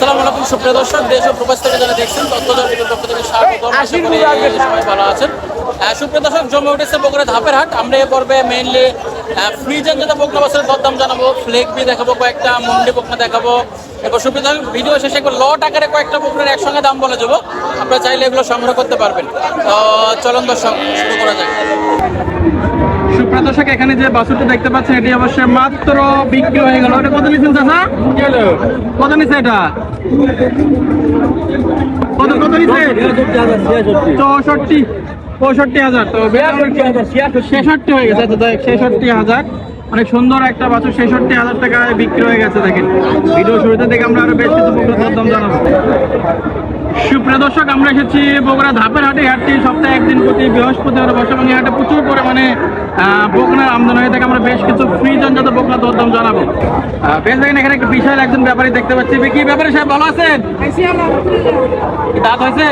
আসসালামু আলাইকুম সুপ্রিয় দর্শক দেশ ও প্রবাস থেকে যারা দেখছেন টিভির পক্ষ থেকে সবাই ভালো আছেন। সুপ্রিয় দর্শক জমে উঠেছে বগুড়া ধাপের হাট আমরা এ পর্বে মেইনলি ফ্রিজেন যেটা বকনা বাসের দরদাম জানাব ফ্লেক বি দেখাবো কয়েকটা মন্ডি বকনা দেখাবো। এবার সুপ্রিয় দর্শক ভিডিও শেষে লট আকারে কয়েকটা বকনার একসঙ্গে দাম বলে যাব। আপনারা চাইলে এগুলো সংগ্রহ করতে পারবেন। তো চলন দর্শক শুরু করা যাক। সুপ্রিয় দর্শক এখানে যে বাসুরটা দেখতে পাচ্ছেন, এটি অবশ্যই মাত্র বিক্রি হয়ে গেল। এটা কত নিচ্ছেন চাচা? কত নিচ্ছে এটা? কত কত নিচ্ছে চৌষট্টি, পঁয়ষট্টি হাজার। তো ছেষট্টি হয়ে গেছে ছেষট্টি হাজার। অনেক সুন্দর একটা বাছুর, ছেষট্টি হাজার টাকায় বিক্রি হয়ে গেছে, দেখেন। ভিডিও শুরুতে দেখে আমরা আরও বেশ কিছু জানাব। সুপ্রিয় দর্শক, আমরা এসেছি বগুড়া ধাপের হাটে। হাটটি সপ্তাহে একদিন প্রতি বৃহস্পতিবার এই হাটে প্রচুর পরিমাণে বকনার আমদানি হয়ে থাকে। আমরা বেশ কিছু ফ্রি জনজাত বকনার দরদাম জানাব। বেশ, দেখেন, এখানে একটা বিশাল একজন ব্যাপারী দেখতে পাচ্ছি। কি ব্যাপারে সাহেব, ভালো আছেন? দাঁত হয়েছে?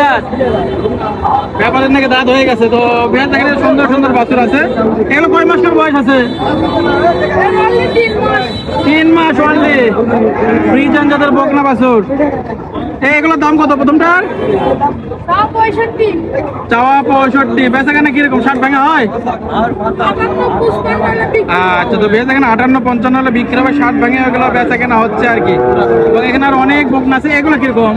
দাঁত? ব্যাপারের নাকি দাঁত হয়ে গেছে। তো বেশ, দেখেন সুন্দর সুন্দর বাছুর আছে। এগুলো কয় মাসের বয়স আছে? তিন মাস। অনলি ফ্রি জনজাতের বকনা বাছুর। এগুলোর দাম কত প্রথমটার? চাওয়া পঁয়ষট্টি। বেচা কেনা কীরকম? ষাট ভাঙা হয়? আচ্ছা তো বেচা কেনা আটান্ন পঞ্চান্ন হলে বিক্রি হবে ষাট ভাঙে ওগুলো বেচা কেনা হচ্ছে আর কি। এবং এখানে আর অনেক বকনা আছে। এগুলো কীরকম?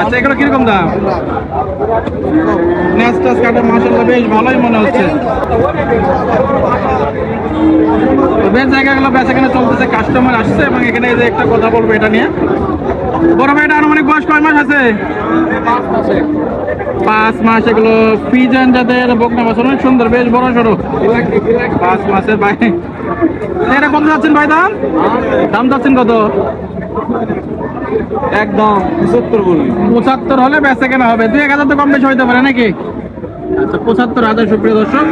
আচ্ছা এগুলো কীরকম দাম? ন্যাস টাস কাটে মাসাল্লাহ বেশ ভালোই মনে হচ্ছে। বেশ জায়গাগুলো বেচা কেনা চলতেছে কাস্টমার আসছে এবং এখানে যে একটা কথা বলব এটা নিয়ে। বড় ভাইটা আনুমানিক বয়স কয় মাস আছে? পাঁচ মাস এগুলো ফিজন যাদের বকনা মাছ অনেক সুন্দর বেশ বড় সড়ো। পাঁচ মাসের ভাই। এটা কত যাচ্ছেন ভাই দাম? দাম যাচ্ছেন কত? একদম পঁচাত্তর পঁচাত্তর হলে বেচা কেনা হবে। দুই এক হাজার তো কম বেশি হইতে পারে নাকি? পঁচাত্তর হাজার, সুপ্রিয় দর্শক।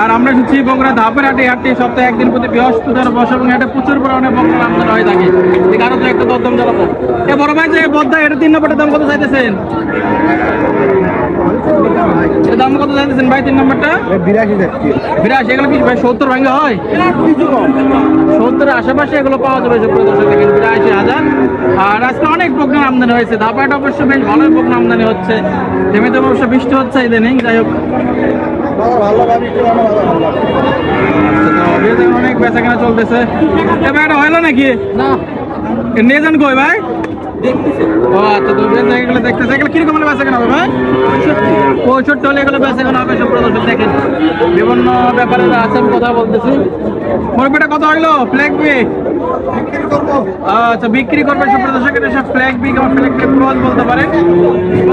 আর আমরা এসেছি বগুড়া ধাপের হাটে হাটটি সপ্তাহে একদিন প্রতি বৃহস্পতিবার বস এবং হাটে প্রচুর পরিমাণে বকনা আমাদের হয়ে থাকে। কারও তো একটা দরদাম জানাব এ বড় ভাই যে বদ্দা, এটা তিন নম্বরের দাম কত চাইতেছেন? দাম কত চাইতেছেন ভাই তিন নম্বরটা? বিরাশি যাচ্ছি। বিরাশি এগুলো কি ভাই সত্তর ভাঙ্গে হয়? সত্তরের আশেপাশে এগুলো পাওয়া যাবে দর্শক দেখেন বিরাশি হাজার। আর আজকে অনেক বকনা আমদানি হয়েছে। ধাপাটা অবশ্য বেশ ভালোই বকনা আমদানি হচ্ছে। জমিতে অবশ্য বৃষ্টি হচ্ছে ইদানিং যাই হোক। আচ্ছা, অনেক বেচা কেনা চলতেছে এবার এটা হলো নাকি? না। নিয়ে যান কই ভাই? ও আচ্ছা এগুলো দেখতেছে। এগুলো কীরকম হলে বেচা হবে ভাই? পঁয়ষট্টি হলে এগুলো বেচা হবে, সব প্রদর্শন দেখেন। বিভিন্ন ব্যাপারে আছে আমি কথা বলতেছি। মুরগিটা কত ফ্ল্যাগ বি আচ্ছা বিক্রি করবে সব সব ফ্ল্যাগ বি কিংবা ফ্ল্যাগ বলতে পারেন?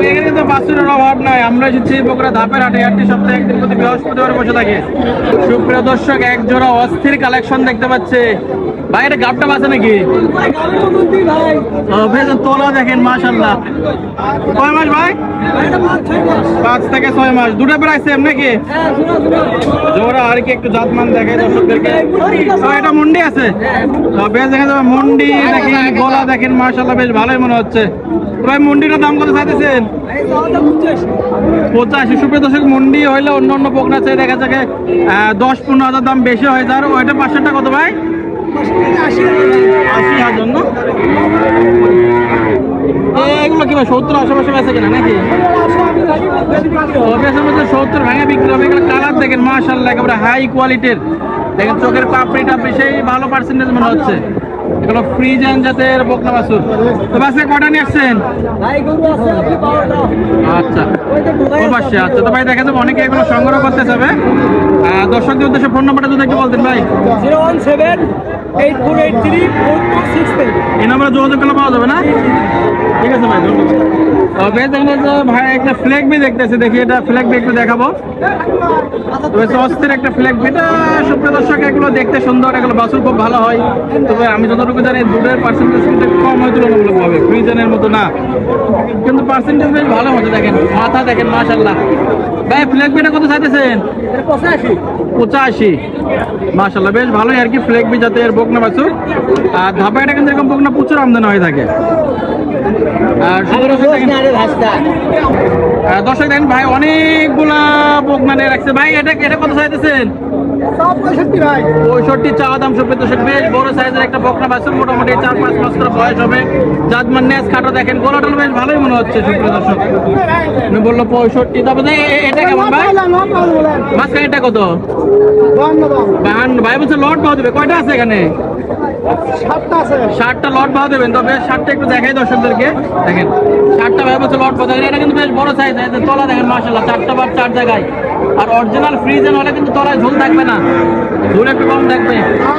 এখানে কিন্তু বাছুরের অভাব নাই, আমরা এসেছি বগুড়া ধাপের হাটে হাটটি সপ্তাহে একদিন প্রতি বৃহস্পতিবার বসে থাকে। সুপ্রিয় দর্শক, এক জোড়া অস্থির কালেকশন দেখতে পাচ্ছে। ভাই এটা গাবটা বাসে নাকি? তোলা দেখেন মাশাল্লাহ কয় মাস ভাই? পাঁচ থেকে ছয় মাস। দুটো প্রায় সেম নাকি? জোড়া আর কি একটু জাতমান দেখে দর্শকদেরকে। এটা মুন্ডি আছে? বেশ দেখা যাবে মুন্ডি দেখেন গলা দেখেন মাশাল্লাহ বেশ ভালোই মনে হচ্ছে। ভাই দাম কত চাইতেছেন? পঁচাশি। মুন্ডি হইলে অন্য অন্য দেখা আহ, দশ পনেরো হাজার দাম বেশি হয়ে যায়। আর ওইটা পাঁচশোটা কত ভাই? আশি হাজার না? এগুলো কি সত্তর আশেপাশে বেঁচে কিনা নাকি? সত্তর ভেঙে বিক্রি হবে, এগুলো কালার দেখেন মাশাল্লাহ একেবারে হাই কোয়ালিটির দেখেন চোখের পাপড়িটা বেশি ভালো পার্সেন্টেজ মনে হচ্ছে। এগুলো ফ্রিজ অ্যান্ড জাতের বকনা বাসুর তো বাসে কটা নিয়ে আসছেন? আচ্ছা। ও পাশে আচ্ছা। তো ভাই দেখা যাবে অনেকে এগুলো সংগ্রহ করতে যাবে। দর্শকদের উদ্দেশ্যে ফোন নাম্বারটা যদি একটু বলতেন ভাই। Zero one seven eight four eight three four two six এই নাম্বারে যোগাযোগ করলে পাওয়া যাবে না? ঠিক আছে ভাই ধন্যবাদ। ভাই একটা ফ্ল্যাগ বি দেখতেছে, দেখি এটা ফ্ল্যাগ বি একটু দেখাবো। অস্থির একটা ফ্ল্যাগ বি এটা সুপ্রিয় দর্শক, এগুলো দেখতে সুন্দর, এগুলো বাসুর খুব ভালো হয়। তবে আমি যতটুকু জানি দুধের পার্সেন্টেজ কিন্তু কম হয় তুলনামূলকভাবে ফ্রিজনের মতো না। কিন্তু পার্সেন্টেজ বেশ ভালো মতো দেখেন। মাথা দেখেন মাশাল্লাহ ভাই ফ্ল্যাগ বিটা কত চাইতেছেন? পঁচাশি। মাসাল্লাহ বেশ ভালোই আর কি ফ্লেক বি জাতের বকনা বাছুর। আর ধাপাইটা কিন্তু এরকম বকনা প্রচুর আমদানি হয়ে থাকে। আর দর্শক দেখেন ভাই অনেকগুলা বকনা নিয়ে রাখছে। ভাই এটা এটা কত চাইতেছেন? পঁয়ষট্টি চাওয়া দাম সব বেশ বড় সাইজের একটা বকনা বাসন মোটামুটি চার পাঁচ মাস করে বয়স হবে। জাতমান ন্যাস খাটো দেখেন গোলাটাল বেশ ভালোই মনে হচ্ছে সুপ্রিয় দর্শক। বলল পঁয়ষট্টি তারপরে এটা কেমন ভাই? মাঝখানে এটা কত? বাহান্ন। ভাই বলছে লট পাওয়া যাবে কয়টা আছে এখানে? ষাটটা লট পাওয়া দেবেন। তবে ষাটটা একটু দেখাই দর্শকদেরকে। দেখেন ষাটটা ভাই বলছে লট পাওয়া এটা কিন্তু বেশ বড় সাইজ তলা দেখেন মাসাল্লাহ চারটা বার চার জায়গায়। আর অরিজিনাল ফ্রিজেন হলে কিন্তু তলায় ঝোল থাকবে না। ঝোল একটু কম থাকবে।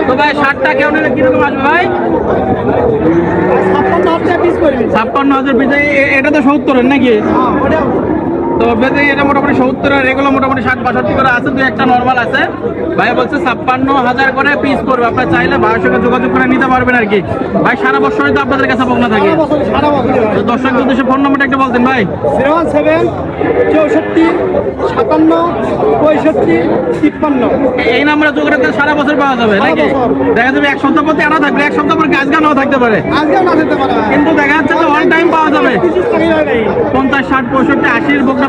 তো ভাই ষাটটা কেউ নিলে কীরকম আসবে ভাই? ছাপ্পান্ন হাজার পিস এটা তো সত্তরের নাকি? হ্যাঁ তো বেঁধে এটা মোটামুটি সত্তর এগুলো মোটামুটি ষাট বাষট্টি করে আছে দুই একটা নর্মাল আছে। ভাই বলছে ছাপ্পান্ন হাজার করে পিস করবে আপনার চাইলে ভাইয়ের সঙ্গে যোগাযোগ করে নিতে পারবেন আর কি। ভাই সারা বছরই তো আপনাদের কাছে বকনা থাকে। তো দর্শক উদ্দেশ্যে ফোন নম্বরটা একটু বলতেন ভাই। জিরো ওয়ান সেভেন চৌষট্টি সাতান্ন পঁয়ষট্টি তিপ্পান্ন। এই নাম্বারে যোগাযোগ সারা বছর পাওয়া যাবে নাকি? দেখা যাবে এক সপ্তাহ পর আনা থাকবে এক সপ্তাহ পর গাছ গানাও থাকতে পারে? কিন্তু দেখা যাচ্ছে যে অল টাইম পাওয়া যাবে। পঞ্চাশ ষাট পঁয়ষট্টি আশির বকনা